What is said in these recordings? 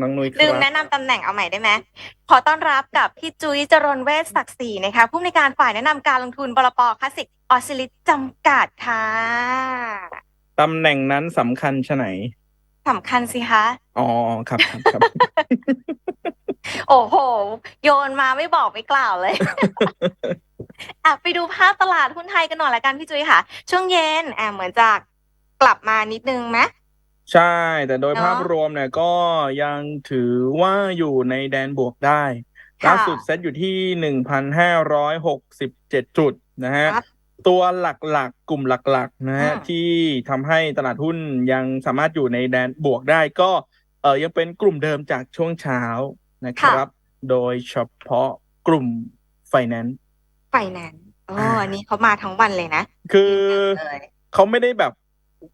น้องนุ้ยคลืมรับแนะนำตำแหน่งเอาใหม่ได้ไหมขอต้อนรับกับพี่จุ้ยจรนเวชศักดิ์ศรีนะคะผู้อำนวยการฝ่ายแนะนำการลงทุนบลปคลาสสิกออสซิลิตจำกัดค่ะตำแหน่งนั้นสำคัญชะไหน สำคัญสิคะ อ๋อครับครับครับ โอ้โห โยนมาไม่บอกไม่กล่าวเลย อะไปดูภาพตลาดหุ้นไทยกันหน่อยละกันพี่จุ้ยค่ะ ช่วงเย็นอะเหมือนจะกลับมานิดนึงไหม ใช่ แต่โดยเนอะภาพรวมเนี่ยก็ยังถือว่าอยู่ในแดนบวกได้ค่ะล่าสุดเซตอยู่ที่หนึ่งพันห้าร้อยหกสิบเจ็ดจุดนะฮะครับ ตัวหลักๆ กลุ่มหลักๆนะฮะอืมที่ทำให้ตลาดหุ้นยังสามารถอยู่ในแดนบวกได้ก็เออยังเป็นกลุ่มเดิมจากช่วงเช้านะครับ โดยเฉพาะกลุ่มไฟแนนซ์ ไฟแนนซ์อ๋ออันนี้เขามาทั้งวันเลยนะคือเลย เขาไม่ได้แบบ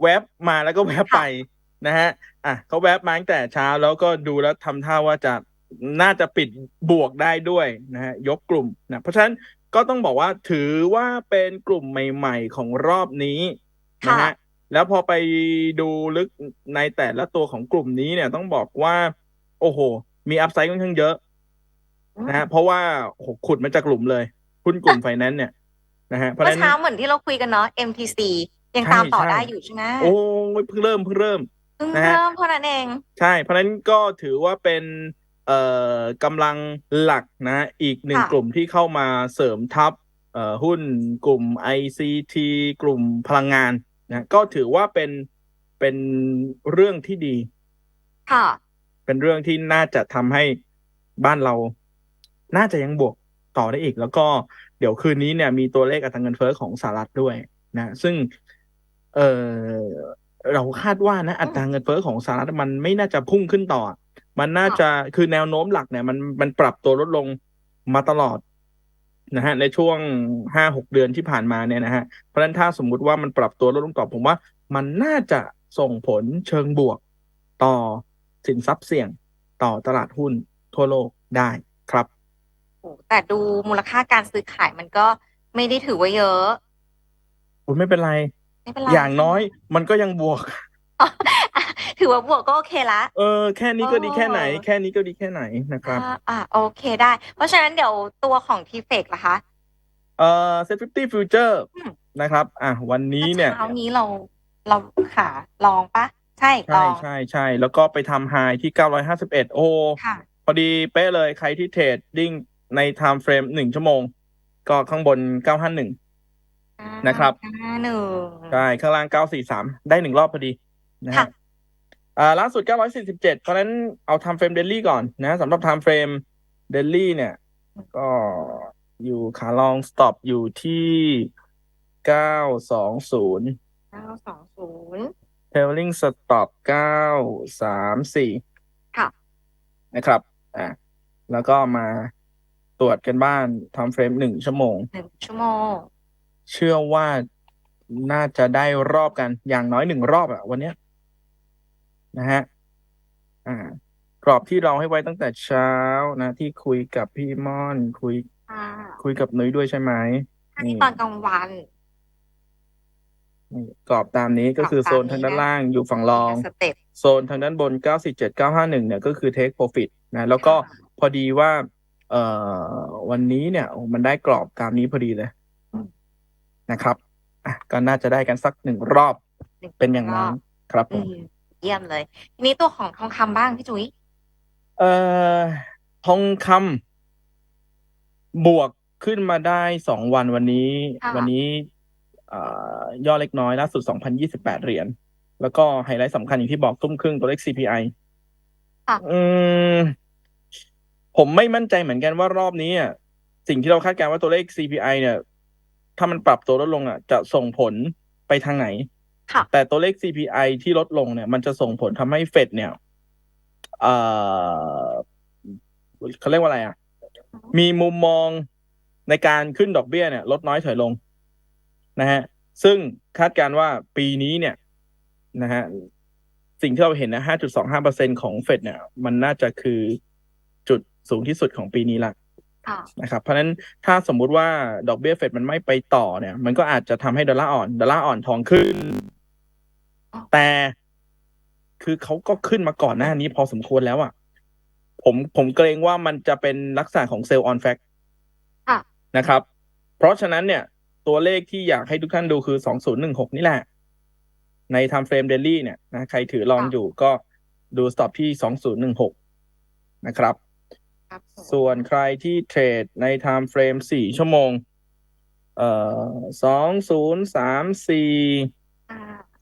แวบมาแล้วก็แวบค่ะ ไป นะฮะอะเขาแวบมาตั้งแต่เช้าแล้วก็ดูแล้วทำท่าว่าจะน่าจะปิดบวกได้ด้วยนะฮะยกกลุ่มนะเพราะฉะนั้นก็ต้องบอกว่าถือว่าเป็นกลุ่มใหม่ ๆ ของรอบนี้นะค่ะฮะแล้วพอไปดูลึกในแต่ละตัวของกลุ่มนี้เนี่ยต้องบอกว่า โอ้โห มีอัพไซด์ค่อนข้างเยอะนะฮะเพราะว่าโอ้โหขุดมาจากกลุ่มเลยหุ้นกลุ่มไฟแนนซ์เนี่ยนะฮะเพราะฉะเมื่อนั้นเช้าเหมือนที่เราคุยกันเนาะ MTC ยังใช่ตามต่อใช่ได้อยู่ใช่ไหมโอ้ยเพิ่งเริ่มเพิ่งเริ่ม เพิ่งนะฮะ เริ่มเท่านั้นเอง ใช่ เพราะฉะนั้นก็ถือว่าเป็นเอ่อกำลังหลักนะอีกหนึ่งค่ะ กลุ่มที่เข้ามาเสริมทัพเอ่อหุ้นกลุ่ม ICT กลุ่มพลังงานนะก็ถือว่าเป็นเป็นเรื่องที่ดี ค่ะ เป็นเรื่องที่น่าจะทำให้บ้านเรา น่าจะยังบวกต่อได้อีก แล้วก็เดี๋ยวคืนนี้เนี่ยมีตัวเลขอัตราเงินเฟ้อของสหรัฐด้วยนะ ซึ่งเออ เราคาดว่านะอัตราเงินเฟ้อของสหรัฐมันไม่น่าจะพุ่งขึ้นต่อ มันน่าจะคือแนวโน้มหลักเนี่ย มันมันปรับตัวลดลงมาตลอดนะฮะในช่วงห้าหกเดือนที่ผ่านมาเนี่ยนะฮะเพราะฉะนั้นถ้าสมมุติว่ามันปรับตัวลดลงต่อผมว่า มันน่าจะส่งผลเชิงบวกต่อสินทรัพย์เสี่ยงต่อตลาดหุ้นทั่วโลกได้ครับโอ้แต่ดูมูลค่าการซื้อขายมันก็ไม่ได้ถือว่าเยอะคุณไม่เป็นไร ไม่เป็นไรอย่างน้อยมันก็ยังบวกอะถือว่าบวกก็โอเคละ เออ แค่นี้ก็ดีแค่ไหนเออแค่นี้ก็ดีแค่ไหนนะครับ อ่าอ่าโอเคได้ เพราะฉะนั้นเดี๋ยวตัวของทีเฟกล่ะคะ เอ่อเซ็ตฟิฟตี้ฟิวเจอร์อืม นะครับ อะวันนี้เนี่ย เช้านี้เราเราขาลองปะใช่ลใช่อง ใช่ใช่แล้วก็ไปทำไฮที่ 951 โอ้ ค่ะ พอดีเป๊ะเลยใครที่เทรดดิ้งใน time frame หนึ่งชั่วโมง ก็ข้างบน 951 นะครับ ห้าหนึ่ง ใช่ข้างล่าง 943 ได้หนึ่งรอบพอดีนะค่ะฮะอ่าล่าสุด 947 เพราะฉะนั้นเอา time frame daily ก่อนนะสำหรับ time frame daily เนี่ย ก็อยู่ขาลอง stop อยู่ที่ 920 เก้าสองศูนย์ trailing stop เก้าสามสี่ค่ะ นะครับอะแล้วก็มาตรวจกันบ้านทำเฟรมหนึ่งชั่วโมง หนึ่งชั่วโมง เชื่อว่าน่าจะได้รอบกันอย่างน้อยหนึ่งรอบอะวันเนี้ยนะฮะอ่ากรอบที่เราให้ไว้ตั้งแต่เช้านะ ที่คุยกับพี่ม่อน คุยค่ะคุยกับนุ้ยด้วยใช่ไหมอันนี้ตอนกลางวัน นี่กรอบตามนี้ก็คือโซนทางด้านล่างอยู่ฝั่งรอง สเต็ป โซนทางด้านบน 947 951 เนี่ยก็คือ take profit นะ แล้วก็ค่ะ พอดีว่า เอ่อ วันนี้เนี่ยโอ้มันได้กรอบตามนี้พอดีเลยอืม นะครับอะก็น่าจะได้กันสักหนึ่งรอบหนึ่งเป็นอย่างนั้นรบครับผอืม มเยี่ยมเลย ทีนี้ตัวของทองคำบ้างพี่จุ้ยเอ่อทองคำบวกขึ้นมาได้สองวันวันนี้ ค่ะวันนี้เอ่อย่อเล็กน้อยล่าสุด2,028เหรียญแล้วก็ไฮไลท์สำคัญอย่างที่บอกตุ้มครึ่งตัวเลข CPI ค่ะ อืม ผมไม่มั่นใจเหมือนกันว่ารอบนี้อะสิ่งที่เราคาดการณ์ว่าตัวเลข CPI เนี่ย ถ้ามันปรับตัวลดลงอะ จะส่งผลไปทางไหนค่ะแต่ตัวเลข CPI ที่ลดลงเนี่ย มันจะส่งผลทำให้เฟดเนี่ยเอ่อเขาเรียกว่าอะไรอะ มีมุมมองในการขึ้นดอกเบี้ยเนี่ย ลดน้อยถอยลง นะฮะ ซึ่งคาดการณ์ว่าปีนี้เนี่ย นะฮะ สิ่งที่เราเห็นนะ 5.25%ของเฟดเนี่ย มันน่าจะคือจุดสูงที่สุดของปีนี้ละค่ะ นะครับเพราะฉะนั้นถ้าสมมุติว่าดอกเบี้ยเฟดมันไม่ไปต่อเนี่ย มันก็อาจจะทำให้ดอลลาร์อ่อนดอลลาร์อ่อนทองขึ้นอ๋อแต่คือเขาก็ขึ้นมาก่อนหน้านี้พอสมควรแล้วอะ่ะ ผมผมเกรงว่ามันจะเป็นลักษณะของเซลล์ออนแฟกค่ะนะครับ เพราะฉะนั้นเนี่ย ตัวเลขที่อยากให้ทุกท่านดูคือ2016นี่แหละ ใน time frame daily เนี่ยนะใครถือลองอยู่ก็ดู stop ที่2016นะครับ ครับผมส่วนใครที่เทรดใน time frame 4ชั่วโมง เอ่อ2034อ่า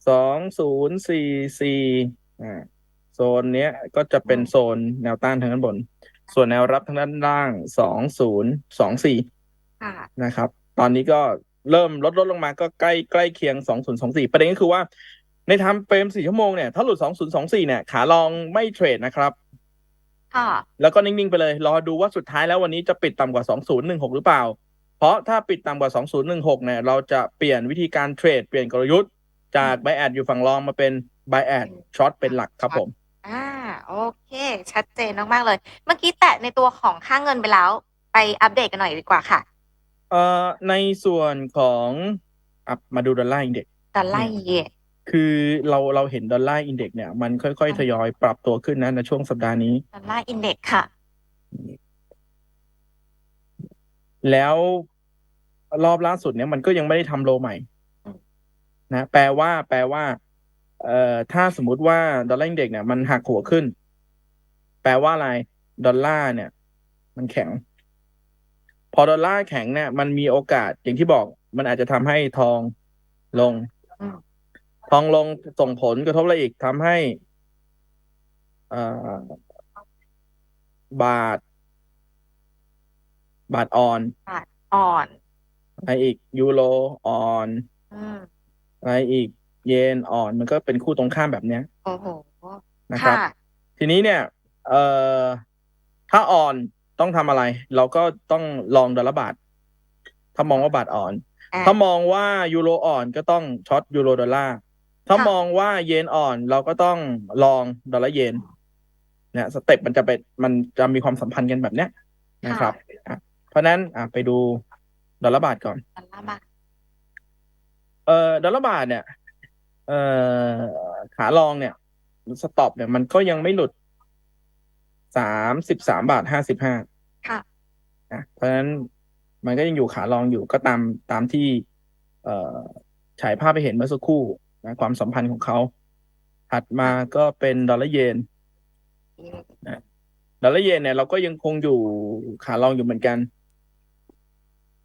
สองศูนย์สี่สี่อ่าโซนเนี้ยก็จะเป็นโซนแนวต้านทางด้านบน ส่วนแนวรับทางด้านล่างสองศูนย์สองสี่ ค่ะนะครับ ตอนนี้ก็เริ่มลดลดลงมาก็ใกล้ใกล้เคียงสองศูนย์สองสี่ประเด็นก็คือว่าในทำเฟรมสี่ชั่วโมงเนี่ย ถ้าหลุดสองศูนย์สองสี่เนี่ย ขาลองไม่เทรดนะครับค่ะ แล้วก็นิ่ง ๆ ไปเลย รอดูว่าสุดท้ายแล้ววันนี้จะปิดต่ำกว่า 2016 หรือเปล่า เพราะถ้าปิดต่ำกว่า 2016 เนี่ย เราจะเปลี่ยนวิธีการเทรด เปลี่ยนกลยุทธ์จาก buy add อยู่ฝั่งรองมาเป็น buy add ช็อตเป็นหลักครับผม อ่าโอเค ชัดเจนมากๆเลย เมื่อกี้แตะในตัวของค่าเงินไปแล้ว ไปอัปเดตกันหน่อยดีกว่าค่ะ เอ่อในส่วนของอะมาดูดอลลาร์อินเด็กดอลลาร์เยน คือเราเราเห็นดอลลาร์อินเด็กเนี่ย มันค่อยๆ ทยอยปรับตัวขึ้นนะในช่วงสัปดาห์นี้ ดอลลาร์อินเด็กซ์ค่ะ แล้วรอบล่าสุดเนี่ยมันก็ยังไม่ได้ทำโลใหม่อืมนะ แปลว่า แปลว่า เอ่อถ้าสมมุติว่าดอลลาร์อินเด็กเนี่ยมันหักหัวขึ้น แปลว่าอะไร ดอลลาร์เนี่ย มันแข็ง พอดอลลาร์แข็งเนี่ย มันมีโอกาสอย่างที่บอก มันอาจจะทำให้ทองลง อืม ทองลงส่งผลกระทบอะไรอีกทำให้เอ่อบาท บาทอ่อนอ่อน อะไรอีกยูโรอ่อนอืมอะไรอีก เยนอ่อนมันก็เป็นคู่ตรงข้ามแบบเนี้ยโอ้โหนะครับค่ะทีนี้เนี่ย เอ่อถ้าอ่อนต้องทำอะไร เราก็ต้องลองดอลลาร์บาท ถ้ามองว่าบาทอ่อนอ่าถ้ามองว่ายูโรอ่อนก็ต้องช็อตยูโรดอลลาร์ ถ้าค่ะมองว่าเยนอ่อนเราก็ต้องลองดอลลาร์เยนเนี่ยสเต็ปมันจะเป็นมันจะมีความสัมพันธ์กันแบบเนี้ยนะครับอะเพราะฉะนั้นอะไปดูดอลลาร์บาทก่อน ดอลลาร์บาท เอ่อดอลลาร์บาทเนี่ย เอ่อขาลองเนี่ยสต็อปเนี่ยมันก็ยังไม่หลุดสามสิบสามบาทห้าสิบห้าค่ะนะเพราะฉะนั้นมันก็ยังอยู่ขาลองอยู่ก็ตามตามที่ เอ่อฉายภาพไปเห็นเมื่อสักครู่ นะความสัมพันธ์ของเขา ถัดมาก็เป็นดอลลาร์เยนดอลลาร์เยนเนี่ยเราก็ยังคงอยู่ขาลองอยู่เหมือนกัน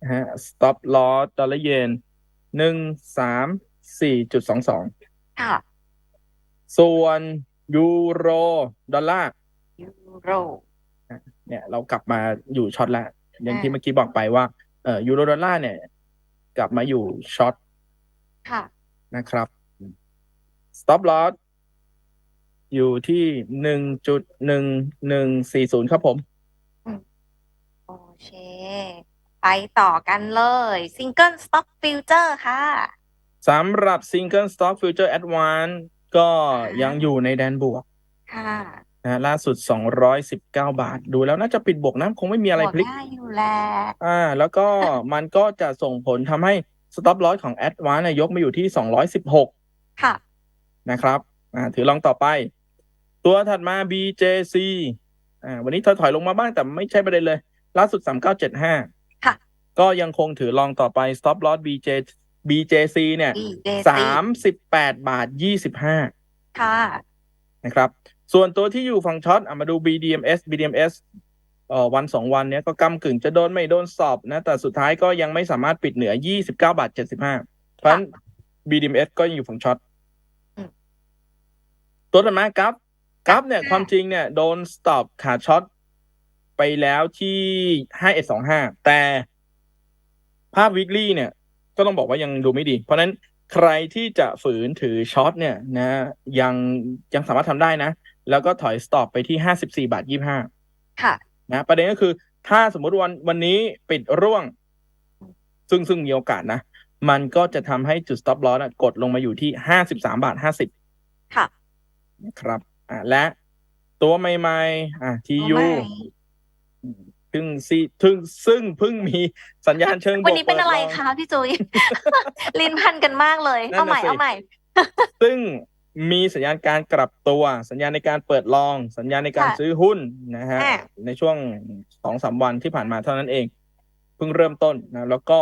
นะฮะ stop loss ดอลลาร์เยนหนึ่งสามสี่จุดสองสองค่ะส่วนยูโรดอลลาร์ยูโรเนี่ย เรากลับมาอยู่ช็อตแล้วอย่างที่อ่าเมื่อกี้บอกไปว่าเอ่อยูโรดอลลาร์เนี่ย กลับมาอยู่ช็อตค่ะนะครับ stop loss อยู่ที่หนึ่งจุดหนึ่งหนึ่งสี่ศูนย์ครับผม โอเค ไปต่อกันเลย Single Stock Future ค่ะ สำหรับ Single Stock Future Advance ก็ยังอยู่ในแดนบวกค่ะนะล่าสุด 219 บาท ดูแล้วน่าจะปิดบวกนะคงไม่มีอะไรพลิกบวได้อยู่แหล้ว อ่า แล้วก็มันก็จะส่งผลทำให้ Stop Loss ของ Advance เนี่ยยกมาอยู่ที่ 216 ค่ะ นะครับอ่าถือลองต่อไป ตัวถัดมา BJC อ่าวันนี้ถอยถอยๆลงมาบ้างแต่ไม่ใช่ประเด็นเลย ล่าสุด 3975 ค่ะ ก็ยังคงถือลองต่อไป Stop Loss BJ BJC เนี่ย BJC สามสิบแปดบาทยี่สิบห้าค่ะ นะครับ ส่วนตัวที่อยู่ฝั่งช็อตอะมาดู BDMs BDMs เอ่อวันสองวันเนี้ยก็กำกึ่งจะโดนไม่โดนสอบนะ แต่สุดท้ายก็ยังไม่สามารถปิดเหนือยี่สิบเก้าบาทเจ็ดสิบห้าเพราะฉะนั้น BDMs ก็ยังอยู่ฝั่งช็อตอืม ตัวถัดมากราฟกราฟเนี่ยความจริงเนี่ยโดนสต็อปขาช็อตไปแล้วที่ห้าเอ็ดสองห้าแต่ภาพ weekly เนี่ย ก็ต้องบอกว่ายังดูไม่ดี เพราะฉะนั้นใครที่จะฝืนถือช็อตเนี่ยนะ ยังยังสามารถทำได้นะ แล้วก็ถอยสต็อปไปที่ห้าสิบสี่บาทยี่ห้าค่ะ นะประเด็นก็คือ ถ้าสมมุติวันวันนี้ปิดร่วง ซึ่งซึ่งมีโอกาสนะ มันก็จะทำให้จุด stop loss อะกดลงมาอยู่ที่ห้าสิบสามบาทห้าสิบค่ะ นะครับอ่าและตัวใหม่ๆอ่าทียูตัวใหม่ซึ่งซีซึ่งซึ่งเพิ่งมีสัญญาณเชิงบวกวันนี้เป็นอะไรปิดลงคะพี่จุ้ยลิ้นพันกันมากเลยนั่เอานใหม่น่ะสิเอาใหม่ ซึ่งมีสัญญาณการกลับตัว สัญญาณในการเปิดลอง สัญญาณในการค่ะซื้อหุ้นนะฮะอะในช่วงสองสามวันที่ผ่านมาเท่านั้นเอง เพิ่งเริ่มต้นนะแล้วก็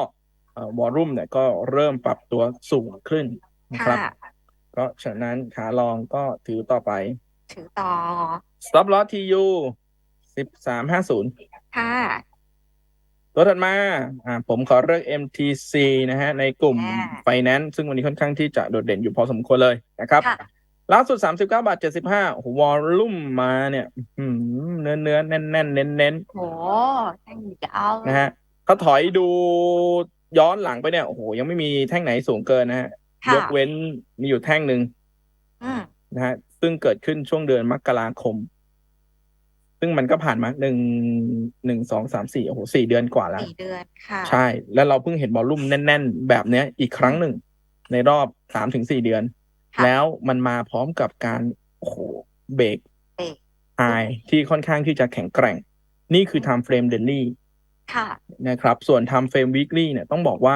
วอลุ่มเนี่ยก็เริ่มปรับตัวสูงขึ้นนะครับค่ะ ก็ฉะนั้นขาลองก็ถือต่อไป ถือต่อ stop loss TU สิบสามห้าศูนย์ค่ะ ตัวถัดมา อ่า ผมขอเลือก MTC นะฮะ ในกลุ่มอ่า Finance ซึ่งวันนี้ค่อนข้างที่จะโดดเด่นอยู่พอสมควรเลยนะครับค่ะล่าสุด39บาท75โอ้โหวอลลุ่มมาเนี่ยอื้อหือเนื้อเนื้อแน่นแน่นเน้นเน้นโหแท่งยาวๆนะฮะเขาถอยดูย้อนหลังไปเนี่ย โอ้โห ยังไม่มีแท่งไหนสูงเกินนะฮะค่ะ ยกเว้นมีอยู่แท่งหนึ่งอืมนะฮะซึ่งเกิดขึ้นช่วงเดือนมกราคม ซึ่งมันก็ผ่านมาหนึ่งหนึ่งสองสามสี่โอ้โหสี่เดือนกว่าแล้วสี่เดือนค่ะ ใช่ แล้วเราเพิ่งเห็นบอลลุ่มแน่น ๆ แบบเนี้ยอีกครั้งหนึ่ง ในรอบสามถึงสี่เดือนค่ะแล้วมันมาพร้อมกับการโอ้โหเบรกเบรกไฮที่ค่อนข้างที่จะแข็งแกร่ง นี่คือ time frame daily ค่ะนะครับ ส่วน time frame weekly เนี่ยต้องบอกว่า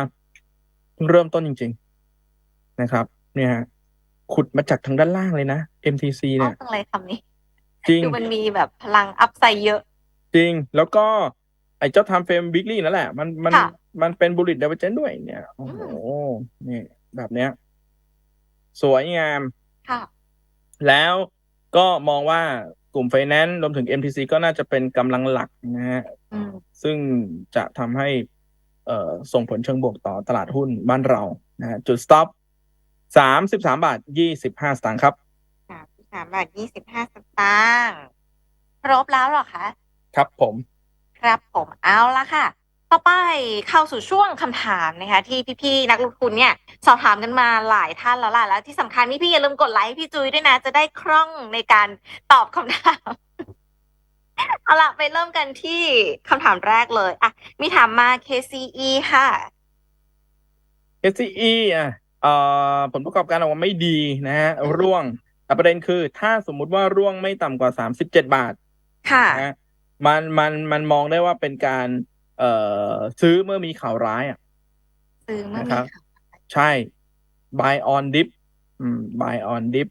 เพิ่งเริ่มต้นจริง ๆ นะครับ เนี่ยฮะขุดมาจากทางด้านล่างเลยนะ MTC ชอเนี่บย จังเลยคำนี้จริงคือมันมีแบบพลังอัพไซด์เยอะ จริง แล้วก็ ไอ้เจ้า time frame weekly นั่นแหละ มันมันค่ะมันเป็น bullet divergence ด้วยเนี่ย โอ้โหนี่แบบเนี้ย สวยงาม ค่ะ แล้วก็มองว่ากลุ่มไฟแนนซ์รวมถึง MTC ก็น่าจะเป็นกำลังหลักนะฮะ อืม ซึ่งจะทำให้เอ่อส่งผลเชิงบวกต่อตลาดหุ้นบ้านเรานะฮะจุด stop สามสิบสามบาทยี่สิบห้าสตางค์ครับ สามสิบสามบาทยี่สิบห้าสตางค์ครบแล้วเหรอคะ ครับผม ครับผมเอาละค่ะ ต่อไปเข้าสู่ช่วงคำถามนะคะ ที่พี่ๆนักลงทุนเนี่ย สอบถามกันมาหลายท่านแล้วล่ะแล้วที่สำคัญพี่ๆอย่าลืมกดไลค์ให้พี่จุ้ยด้วยนะ จะได้คล่องในการตอบคำถาม เอาล่ะไปเริ่มกันที่คำถามแรกเลย อะ มีถามมา KCE ค่ะ SCE อะเอ่อ ผลประกอบการออกมาไม่ดีนะฮะร่วงแต่ประเด็นคือ ถ้าสมมุติว่าร่วงไม่ต่ำกว่าสามสิบเจ็ดบาท ค่ะนะฮะมันมันมันมองได้ว่าเป็นการ เอ่อซื้อเมื่อมีข่าวร้ายอะซื้อเมื่อนะมีครับข่าวใช่ buy on dip อืม buy on dip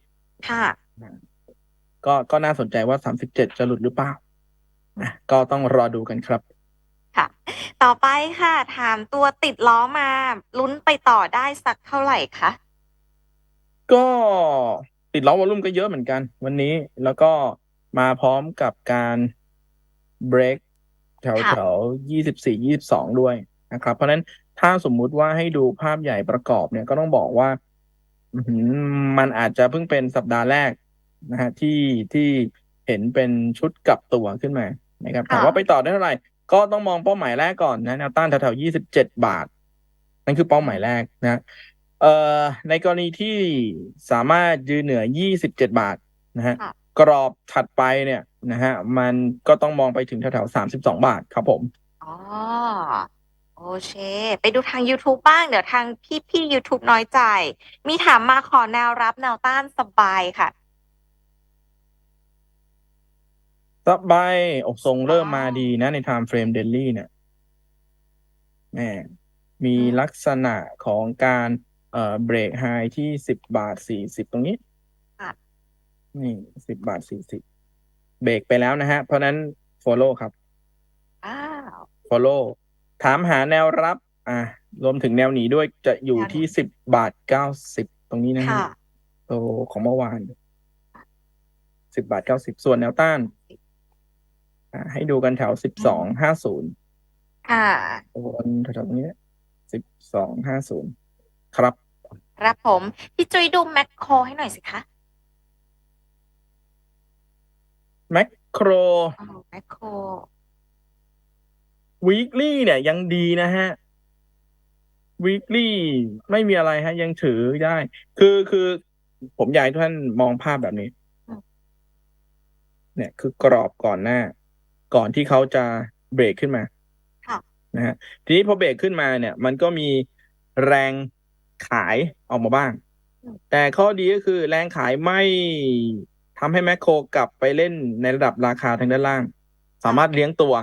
ค่ะ ก็ก็น่าสนใจว่าสามสิบเจ็ดจะหลุดหรือเปล่านะก็ต้องรอดูกันครับ ค่ะ ต่อไปค่ะ ถามตัวติดล้อมา ลุ้นไปต่อได้สักเท่าไหร่คะ ก็ติดล้อวอลุ่มก็เยอะเหมือนกัน วันนี้แล้วก็มาพร้อมกับการเบรกแถวแถวยี่สิบสี่ยี่สิบสองด้วยนะครับ เพราะฉะนั้นถ้าสมมุติว่าให้ดูภาพใหญ่ประกอบเนี่ยก็ต้องบอกว่าอื้อหือมันอาจจะเพิ่งเป็นสัปดาห์แรกนะฮะที่ที่เห็นเป็นชุดกลับตัวขึ้นมานะครับถามว่าไปต่อได้เท่าไหร่ ก็ต้องมองเป้าหมายแรกก่อนนะแนวต้านแถวๆยี่สิบเจ็ดบาท นั่นคือเป้าหมายแรกนะเอ่อในกรณีที่สามารถยืนเหนือ27บาทนะฮะค่ะกรอบถัดไปเนี่ยนะฮะมันก็ต้องมองไปถึงแถวๆ32บาทครับผมอ๋อโอเค ไปดูทาง YouTube บ้าง เดี๋ยวทางพี่พี่ YouTube น้อยใจ มีถามมาขอแนวรับแนวต้านสบายค่ะ สบายอกทรงเริ่มมาดีนะใน time frame daily เนี่ยแหมมีอืมลักษณะของการเอ่อเบรกไฮที่สิบบาทสี่สิบตรงนี้ค่ะนี่สิบบาทสี่สิบเบรกไปแล้วนะฮะ เพราะฉะนั้น follow ครับอ้าว follow ถามหาแนวรับ อ่ารวมถึงแนวหนีด้วยจะอยู่ที่สิบบาทเก้าสิบตรงนี้นะฮะค่ะโตของเมื่อวานสิบบาทเก้าสิบส่วนแนวต้านอ่า ให้ดูกันแถวสิบสองห้าศูนย์ค่ะโอนแถวๆตรงนี้สิบสองห้าศูนย์ครับ ครับผม พี่จุ้ยดูแมคโครให้หน่อยสิคะแมคโครอ๋อแมคโคร weekly เนี่ยยังดีนะฮะ weekly ไม่มีอะไรฮะ ยังถือได้ คือคือผมอยากให้ทุกท่านมองภาพแบบนี้ เนี่ยคือกรอบก่อนหน้า ก่อนที่เขาจะเบรกขึ้นมาค่ะนะฮะทีนี้พอเบรกขึ้นมาเนี่ย มันก็มีแรงขายออกมาบ้าง แต่ข้อดีก็คือแรงขายไม่ทำให้แมคโครกลับไปเล่นในระดับราคาทางด้านล่าง สามารถเลี้ยงตัว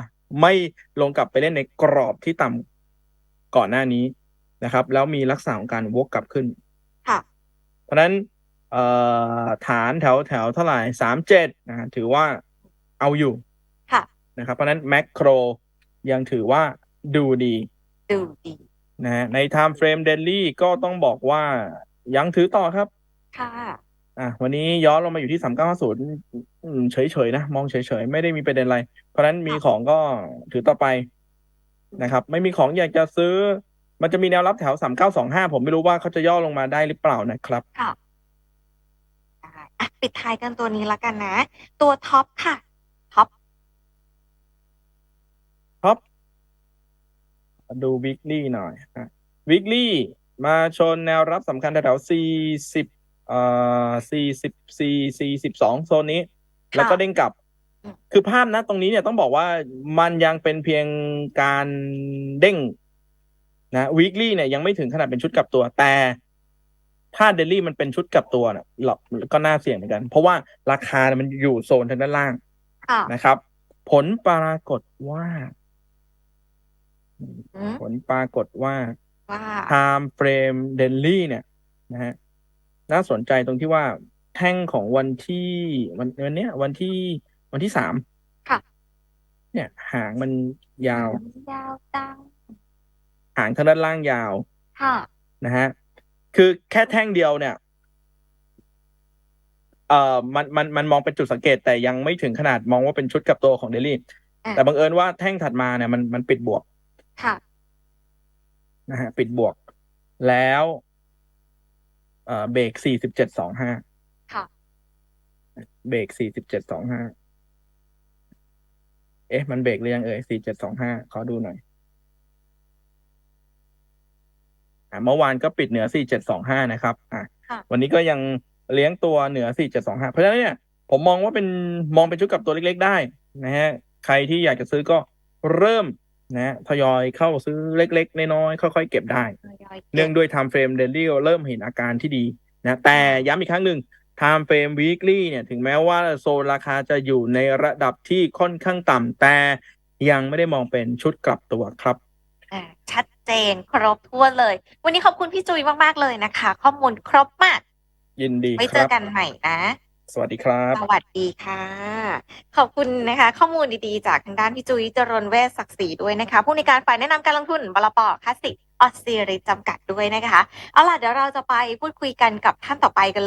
ไม่ลงกลับไปเล่นในกรอบที่ต่ำก่อนหน้านี้นะครับ แล้วมีลักษณะของการวกกลับขึ้นค่ะเพราะฉะนั้นเเอ่อฐานแถวแถวเท่าไหร่สามเจ็ดนะฮะถือว่าเอาอยู่ค่ะ นะครับเพราะฉะนั้นแมคโครยังถือว่าดูดีดูดีนะฮะใน time frame daily ก็ต้องบอกว่ายังถือต่อครับ ค่ะ อะวันนี้ย้อนลงมาอยู่ที่สามเก้าห้าศูนย์เฉยๆนะ มองเฉยๆ ไม่ได้มีประเด็นอะไร เพราะฉะนั้นมีของก็ถือต่อไปนะครับ ไม่มีของอยากจะซื้อ มันจะมีแนวรับแถวสามเก้าสองห้าผมไม่รู้ว่าเขาจะย่อลงมาได้หรือเปล่านะครับ ค่ะได้อะปิดท้ายกันตัวนี้ละกันนะ ตัวท็อปค่ะ ท็อป ท็อป ดู weekly หน่อยนะ weekly มาชนแนวรับสำคัญแถวๆสี่สิบเอ่อสี่สิบสี่สี่สิบสองโซนนี้ แล้วก็เด้งกลับอืมคือภาพนะตรงนี้เนี่ยต้องบอกว่ามันยังเป็นเพียงการเด้งนะ weekly เนี่ยยังไม่ถึงขนาดเป็นชุดกลับตัว แต่ถ้า daily มันเป็นชุดกลับตัวเนี่ยเราก็น่าเสี่ยงเหมือนกัน เพราะว่าราคาเนี่ยมันอยู่โซนทางด้านล่างค่ะนะครับ ผลปรากฏว่าอืม ผลปรากฏว่าว่า time frame daily เนี่ยนะฮะน่าสนใจตรงที่ว่าแท่งของวันที่วันวันเนี้ย วันที่วันที่สามค่ะ เนี่ย หางมันยาว ยาวจังหางทางด้านล่างยาวค่ะ นะฮะคือแค่แท่งเดียวเนี่ย เอ่อมันมันมันมองเป็นจุดสังเกตแต่ยังไม่ถึงขนาดมองว่าเป็นชุดกลับตัวของเดลี่อะแต่บังเอิญว่าแท่งถัดมาเนี่ยมันมันปิดบวก ค่ะ นะฮะปิดบวก แล้วเอ่อเบรกสี่สิบเจ็ดสองห้าค่ะ เบรกสี่สิบเจ็ดสองห้าเอ๊ะ มันเบรกหรือยังเอ่ยสี่เจ็ดสองห้าขอดูหน่อยอะเมื่อวานก็ปิดเหนือสี่เจ็ดสองห้านะครับอะค่ะ วันนี้ก็ยังเลี้ยงตัวเหนือสี่เจ็ดสองห้าเพราะฉะนั้นเนี่ย ผมมองว่าเป็นมองเป็นชุดกับตัวเล็กๆได้นะฮะ ใครที่อยากจะซื้อก็เริ่ม นะฮะทยอยเข้าซื้อเล็ก ๆ น้อยๆค่อยๆ เก็บได้ยอยๆเนื่องด้วย time frame daily เริ่มเห็นอาการที่ดีนะแต่ย้ำอีกครั้งหนึ่ง time frame weekly เนี่ยถึงแม้ว่าโซนราคาจะอยู่ในระดับที่ค่อนข้างต่ำแต่ยังไม่ได้มองเป็นชุดกลับตัวครับอ่าชัดเจนครบถ้วนเลย วันนี้ขอบคุณพี่จุยมาก ๆ เลยนะคะ ข้อมูลครบมาก ยินดีไว้คเจอรับกันใหม่นะ สวัสดีครับ สวัสดีค่ะ ขอบคุณนะคะ ข้อมูลดีๆ จากทางด้านพี่จุ้ยจรนเวศศักดิ์ศรีด้วยนะคะ ผู้ในการฝ่ายแนะนำการลงทุนบลปคลาสสิกออสซีริจำกัดด้วยนะคะ เอาล่ะเดี๋ยวเราจะไปพูดคุยกันกับท่านต่อไปกัน